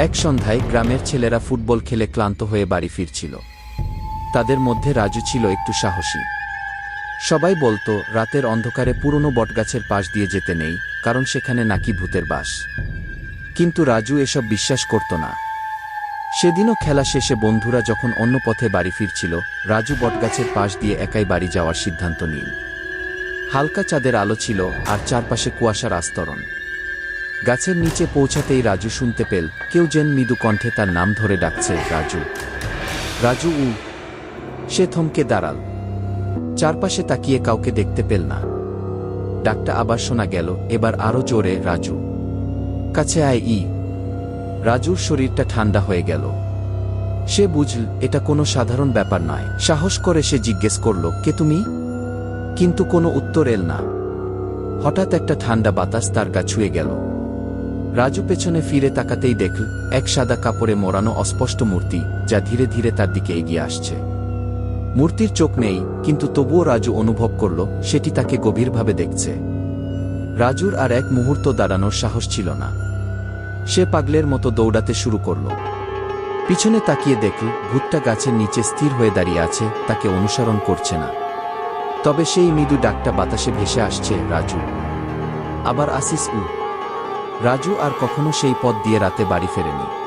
এক সন্ধ্যায় গ্রামের ছেলেরা ফুটবল খেলে ক্লান্ত হয়ে বাড়ি ফিরছিল। তাদের মধ্যে রাজু ছিল একটু সাহসী। সবাই বলতো, রাতের অন্ধকারে পুরনো বটগাছের পাশ দিয়ে যেতে নেই, কারণ সেখানে নাকি ভূতের বাস। কিন্তু রাজু এসব বিশ্বাস করত না। সেদিনও খেলা শেষে বন্ধুরা যখন অন্য পথে বাড়ি ফিরছিল, রাজু বটগাছের পাশ দিয়ে একাই বাড়ি যাওয়ার সিদ্ধান্ত নিল। হালকা চাঁদের আলো ছিল, আর চারপাশে কুয়াশার আস্তরণ। গাছের নিচে পৌঁছাতেই রাজু শুনতে পেল, কেউ যেন মৃদু কণ্ঠে তার নাম ধরে ডাকছে, রাজু। রাজু, উ, সে থমকে দাঁড়াল। চারপাশে তাকিয়ে কাউকে দেখতে পেল না। ডাকটা আবার শোনা গেল, এবার আরও জোরে, রাজু। কাছে আয়, ই। রাজুর শরীরটা ঠান্ডা হয়ে গেল। সে বুঝল, এটা কোনো সাধারণ ব্যাপার নয়। সাহস করে সে জিজ্ঞেস করল, কে তুমি? কিন্তু কোনো উত্তর এল না। হঠাৎ একটা ঠান্ডা বাতাস তার গা ছুঁয়ে গেল। রাজু পেছনে ফিরে তাকাতেই দেখল এক সাদা কাপড়ে মোড়ানো অস্পষ্ট মূর্তি, যা ধীরে ধীরে তার দিকে এগিয়ে আসছে। মূর্তির চোখ নেই, কিন্তু তবুও রাজু অনুভব করল, সেটি তাকে গভীরভাবে দেখছে। রাজুর আর এক মুহূর্ত দাঁড়ানোর সাহস ছিল না। সে পাগলের মতো দৌড়াতে শুরু করল। পিছনে তাকিয়ে দেখল ভুট্টা গাছের নিচে স্থির হয়ে দাঁড়িয়ে আছে, তাকে অনুসরণ করছে না। তবে সেই মৃদু ডাকটা বাতাসে ভেসে আসছে রাজু। আবার আসিস উ। রাজু আর কখনো সেই পথ দিয়ে রাতে বাড়ি ফেরেনি।